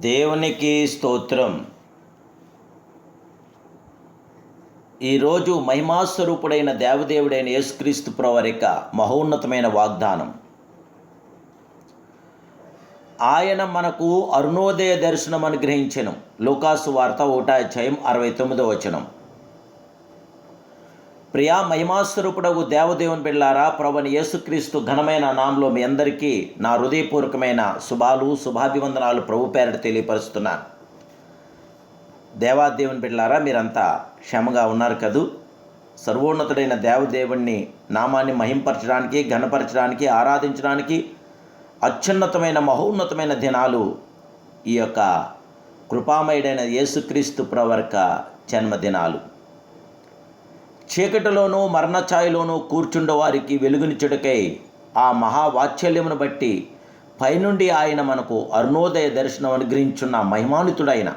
దేవునికి స్తోత్రం. ఈరోజు మహిమాస్వరూపుడైన దేవదేవుడైన యేసుక్రీస్తు ప్రవరిక మహోన్నతమైన వాగ్దానం. ఆయన మనకు అరుణోదయ దర్శనం అనుగ్రహించను లోకాసు వార్త ఒకటా అధ్యాయం అరవై తొమ్మిదో వచనం. ప్రియా మహిమాస్వరూపుడగు దేవదేవుని బిళ్ళారా ప్రభుని యేసుక్రీస్తు ఘనమైన నామంలో మీ అందరికీ నా హృదయపూర్వకమైన శుభాలు శుభాభివందనాలు ప్రభు పేరట తెలియపరుస్తున్నాను. దేవాదేవుని బిళ్ళారా మీరంతా క్షమగా ఉన్నారు కదూ? సర్వోన్నతుడైన దేవదేవుణ్ణి నామాన్ని మహింపరచడానికి ఘనపరచడానికి ఆరాధించడానికి అత్యున్నతమైన మహోన్నతమైన దినాలు ఈ యొక్క కృపామయుడైన యేసుక్రీస్తు ప్రవర్క జన్మదినాలు. చీకటిలోనూ మరణఛాయలోనూ కూర్చుండ వారికి వెలుగునిచ్చుటకై ఆ మహావాత్సల్యమును బట్టి పైనుండి ఆయన మనకు అరుణోదయ దర్శనం అనుగ్రహించున్న మహిమానితుడైన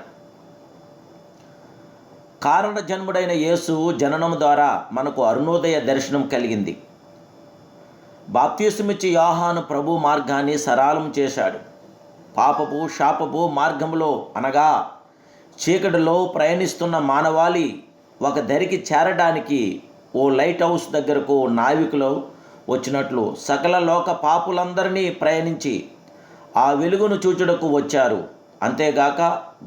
కారణ జన్ముడైన యేసు జననం ద్వారా మనకు అరుణోదయ దర్శనం కలిగింది. బాప్తీసుమిచ్చి యోహాను ప్రభు మార్గాన్ని సరళం చేశాడు. పాపపు శాపపు మార్గంలో అనగా చీకటిలో ప్రయాణిస్తున్న మానవాళి ఒక దరికి చేరడానికి ఓ లైట్ హౌస్ దగ్గరకు నావికులు వచ్చినట్లు సకల లోక పాపులందరినీ ప్రయాణించి ఆ వెలుగును చూచుటకు వచ్చారు. అంతేగాక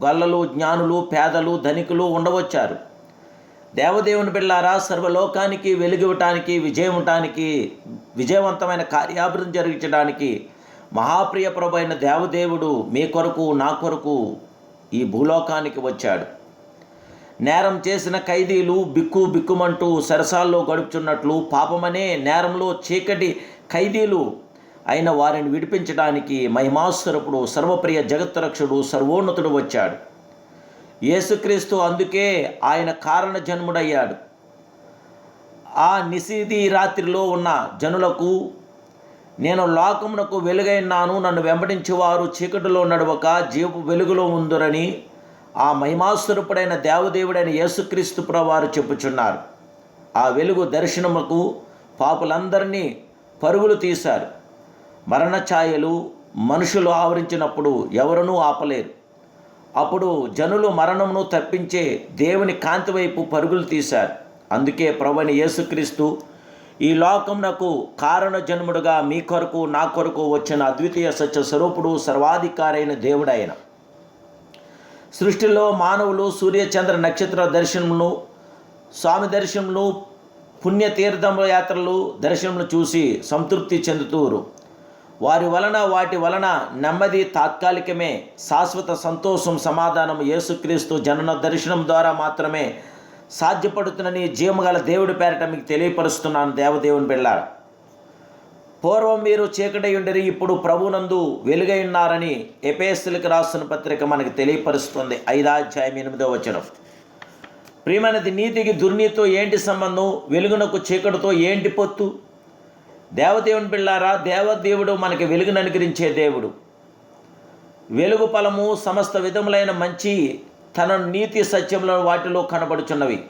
గొల్లలు జ్ఞానులు పేదలు ధనికులు ఉండవచ్చారు. దేవదేవుని బిళ్ళారా సర్వలోకానికి వెలుగివ్వటానికి విజయమటానికి విజయవంతమైన కార్యాభివృద్ధి జరిగించడానికి మహాప్రియ దేవదేవుడు మీ కొరకు నా కొరకు ఈ భూలోకానికి వచ్చాడు. నేరం చేసిన ఖైదీలు బిక్కు బిక్కుమంటూ సరసాల్లో గడుపుచున్నట్లు పాపమనే నేరంలో చీకటి ఖైదీలు అయిన వారిని విడిపించడానికి మహిమాస్వరపుడు సర్వప్రియ జగత్రక్షుడు సర్వోన్నతుడు వచ్చాడు. యేసుక్రీస్తు అందుకే ఆయన కారణ జన్ముడయ్యాడు ఆ నిశీది రాత్రిలో ఉన్న జనులకు నేను లోకమునకు వెలుగైనాను నన్ను వెంబడించేవారు చీకటిలో నడవక జీవపు వెలుగులో ఉందరని ఆ మహిమాస్వరూపుడైన దేవదేవుడైన యేసుక్రీస్తు వారు చెప్పుచున్నారు. ఆ వెలుగు దర్శనముకు పాపులందరినీ పరుగులు తీశారు. మరణఛాయలు మనుషులు ఆవరించినప్పుడు ఎవరునూ ఆపలేరు. అప్పుడు జనులు మరణమును తప్పించే దేవుని కాంతి వైపు పరుగులు తీశారు. అందుకే ప్రభుని యేసుక్రీస్తు ఈ లోకమునకు కారణ జన్ముడుగా మీ కొరకు నా కొరకు వచ్చిన అద్వితీయ సత్య స్వరూపుడు సర్వాధికారైన దేవుడైన. సృష్టిలో మానవులు సూర్యచంద్ర నక్షత్ర దర్శనమును స్వామి దర్శనములు పుణ్యతీర్థం యాత్రలు దర్శనములు చూసి సంతృప్తి చెందుతూరు. వారి వలన వాటి వలన నెమ్మది తాత్కాలికమే శాశ్వత సంతోషం సమాధానం యేసుక్రీస్తు జనన దర్శనం ద్వారా మాత్రమే సాధ్యపడుతున్నని జీవగల దేవుడి పేరట మీకు తెలియపరుస్తున్నాను దేవదేవుని బిళ్ళార పూర్వం మీరు చీకటి ఉండరి ఇప్పుడు ప్రభునందు వెలుగై ఉన్నారని ఎపేస్తులకు రాస్తున్న పత్రిక మనకు తెలియపరుస్తుంది. ఐదాధ్యాయం ఎనిమిదో వచనం. ప్రియమైనది నీతికి దుర్నీతితో ఏంటి సంబంధం? వెలుగునకు చీకటితో ఏంటి పొత్తు? దేవదేవుని పిల్లారా దేవదేవుడు మనకి వెలుగును అనుగ్రహించే దేవుడు. వెలుగు ఫలము సమస్త విధములైన మంచి తన నీతి సత్యంలో వాటిలో కనబడుచున్నవి.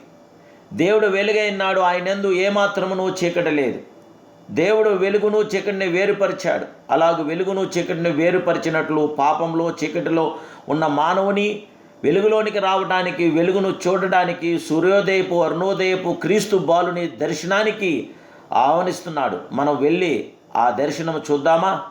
దేవుడు వెలుగైనాడు ఆయనందు ఏమాత్రమును చీకట లేదు. దేవుడు వెలుగును చీకటిని వేరుపరిచాడు. అలాగ వెలుగును చీకటిని వేరుపరిచినట్లు పాపంలో చీకటిలో ఉన్న మానవుని వెలుగులోనికి రావడానికి వెలుగును చూడడానికి సూర్యోదయపు అరుణోదయపు క్రీస్తు బాలుని దర్శనానికి ఆహ్వానిస్తున్నాడు. మనం వెళ్ళి ఆ దర్శనం చూద్దామా?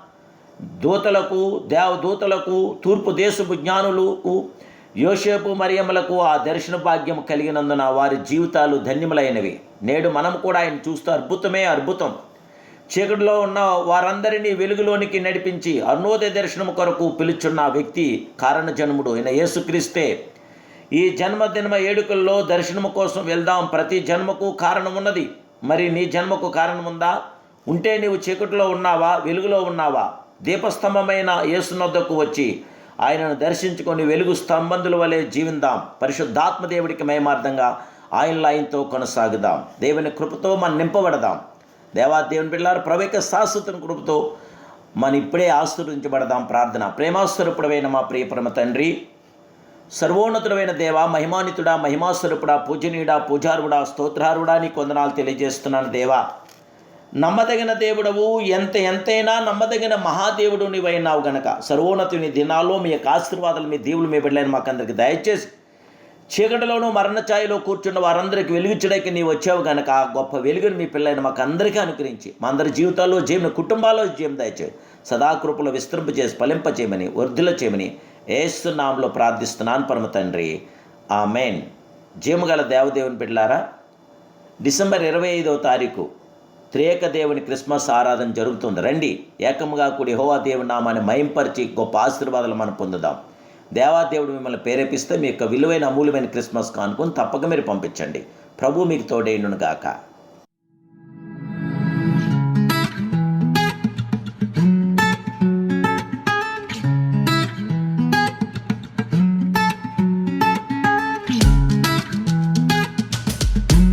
దూతలకు దేవదూతలకు తూర్పు దేశపు జ్ఞానులకు యోసేపు మరియములకు ఆ దర్శన భాగ్యం కలిగినందున వారి జీవితాలు ధన్యములైనవి. నేడు మనం కూడా ఆయన చూస్తూ అద్భుతమే అద్భుతం. చీకటిలో ఉన్న వారందరినీ వెలుగులోనికి నడిపించి అరుణోదయ దర్శనము కొరకు పిలుచున్న వ్యక్తి కారణ జన్ముడు అయిన యేసుక్రీస్తే. ఈ జన్మదిన ఏడుకల్లో దర్శనము కోసం వెళ్దాం. ప్రతి జన్మకు కారణం ఉన్నది మరి నీ జన్మకు కారణం ఉందా ఉంటే నీవు చీకటిలో ఉన్నావా? వెలుగులో ఉన్నావా? దీపస్తంభమైన యేసునొద్దకు వచ్చి ఆయనను దర్శించుకొని వెలుగు స్తంభందుల వలె జీవిందాం. పరిశుద్ధాత్మ దేవుడికి మయమార్థంగా ఆయనలో ఆయనతో కొనసాగుదాం. దేవుని కృపతో మనం నింపబడదాం. దేవాదేవుని పిల్లారు ప్రవేక శాశ్వతం కృపతో మన ఇప్పుడే ఆశ్రయించబడదాం ప్రార్థన. ప్రేమాస్వరూపుడమైన మా ప్రియపరమ తండ్రి సర్వోన్నతుడమైన దేవ మహిమానితుడా మహిమాస్వరూపుడా పూజనీయుడా పూజారుడా స్తోత్రారుడా నీ కొందనాలు తెలియజేస్తున్నాను దేవా. నమ్మదగిన దేవుడవు ఎంత ఎంతైనా నమ్మదగిన మహాదేవుడు నీవైనావు గనక. సర్వోన్నతుని దినాల్లో మీ యొక్క ఆశీర్వాదాలు మీ దేవులు మీ బిడ్డలైన మాకందరికి దయచేసి చీకటిలోనూ మరణ ఛాయలో కూర్చున్న వారందరికీ వెలుగుచ్చడానికి నీవు వచ్చావు కనుక ఆ గొప్ప వెలుగుని మీ పిల్లలైన మాకు అందరికీ అనుగ్రహించి మా అందరి జీవితాల్లో జీవన కుటుంబాల్లో జీవం దయచేయి. సదాకృపలు విస్తరింప చేసి ఫలింప చేయమని వర్ధుల చేయమని ఏస్తున్నాంలో ప్రార్థిస్తున్నాను పరమ తండ్రి. ఆ మెయిన్ జీవగల దేవదేవుని బిడ్డలారా డిసెంబర్ ఇరవై ఐదవ తారీఖు త్రేక దేవుని క్రిస్మస్ ఆరాధన జరుగుతుంది. రండి ఏకముగా కూడి హోవా దేవుని నామాన్ని మయంపరిచి గొప్ప ఆశీర్వాదాలు మనం పొందుదాం. దేవాదేవుడు మిమ్మల్ని ప్రేరేపిస్తే మీ యొక్క విలువైన అమూల్యమైన క్రిస్మస్ కానుకొని తప్పక మీరు పంపించండి. ప్రభు మీకు తోడేయును గాక